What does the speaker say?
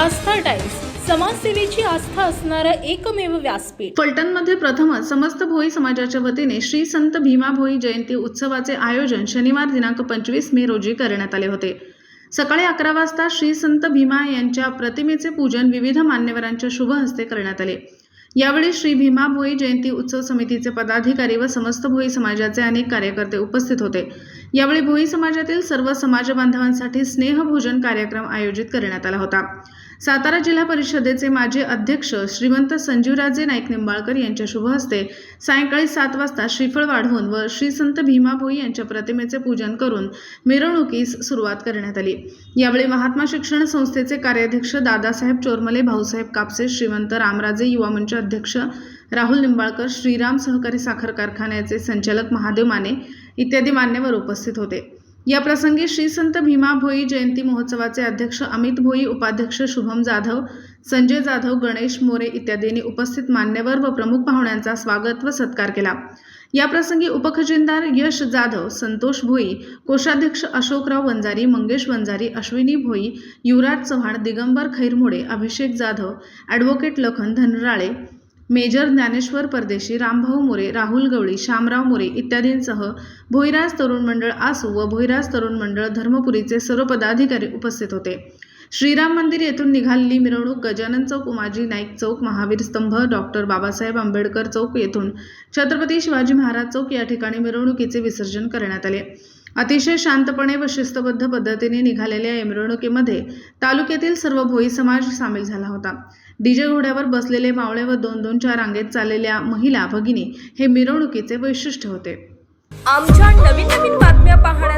आस्था times. समाजसेवेची आस्था असणारं एकमेव व्यासपीठ. फलटणमध्ये प्रथमच समस्त भोई समाजाच्या वतीने श्री संत भीमा भोई जयंती उत्सवाचे आयोजन शनिवार दिनांक पंचवीस मे रोजी करण्यात आले होते. सकाळी अकरा वाजता श्री संत भीमा यांच्या प्रतिमेचे पूजन विविध मान्यवरांच्या शुभ हस्ते करण्यात आले. यावेळी श्री भीमा भोई जयंती उत्सव समितीचे पदाधिकारी व समस्त भोई समाजाचे अनेक कार्यकर्ते उपस्थित होते. यावेळी भोई समाजातील सर्व समाज बांधवांसाठी स्नेहभोजन कार्यक्रम आयोजित करण्यात आला होता. सातारा जिल्हा परिषदेचे माजी अध्यक्ष श्रीमंत संजीवराजे नाईक निंबाळकर यांच्या शुभ हस्ते सायंकाळी सात वाजता श्रीफळ वाढवून व श्री संत भीमा यांच्या प्रतिमेचे पूजन करून मिरवणुकीस सुरुवात करण्यात आली. यावेळी महात्मा शिक्षण संस्थेचे कार्याध्यक्ष दादासाहेब चोरमले भाऊसाहेब कापसे श्रीमंत रामराजे युवा मंच अध्यक्ष राहुल निंबाळकर श्रीराम सहकारी साखर कारखान्याचे संचालक महादेव माने इत्यादी मान्यवर उपस्थित होते. या प्रसंगी श्री संत भीमा भोई जयंती महोत्सवाचे अध्यक्ष अमित भोई उपाध्यक्ष शुभम जाधव संजय जाधव गणेश मोरे इत्यादींनी उपस्थित मान्यवर व प्रमुख पाहुण्यांचा स्वागत व सत्कार केला. या प्रसंगी उपखजिनदार यश जाधव संतोष भोई कोषाध्यक्ष अशोकराव वंजारी मंगेश वंजारी अश्विनी भोई युवराज चव्हाण दिगंबर खैरमोडे अभिषेक जाधव ॲडव्होकेट लखन धनराळे मेजर ज्ञानेश्वर परदेशी रामभाऊ मोरे राहुल गवळी श्यामराव मोरे इत्यादींसह भोईराज तरुण मंडळ आसू व भोईराज तरुण मंडळ धर्मपुरीचे सर्व पदाधिकारी उपस्थित होते. श्रीराम मंदिर येथून निघालेली मिरवणूक गजानन चौक उमाजी नाईक चौक महावीर स्तंभ डॉक्टर बाबासाहेब आंबेडकर चौक येथून छत्रपती शिवाजी महाराज चौक या ठिकाणी मिरवणुकीचे विसर्जन करण्यात आले. अतिशय शांतपणे व शिस्तबद्ध पद्धतीने निघालेल्या या मिरवणुकीमध्ये तालुक्यातील सर्व भोई समाज सामील झाला होता. डीजे घोड्यावर बसलेले मावळे व दोन दोनच्या रांगेत चाललेल्या महिला भगिनी हे मिरवणुकीचे वैशिष्ट्य होते. आमच्या नवीन नवीन बातम्या पाहण्या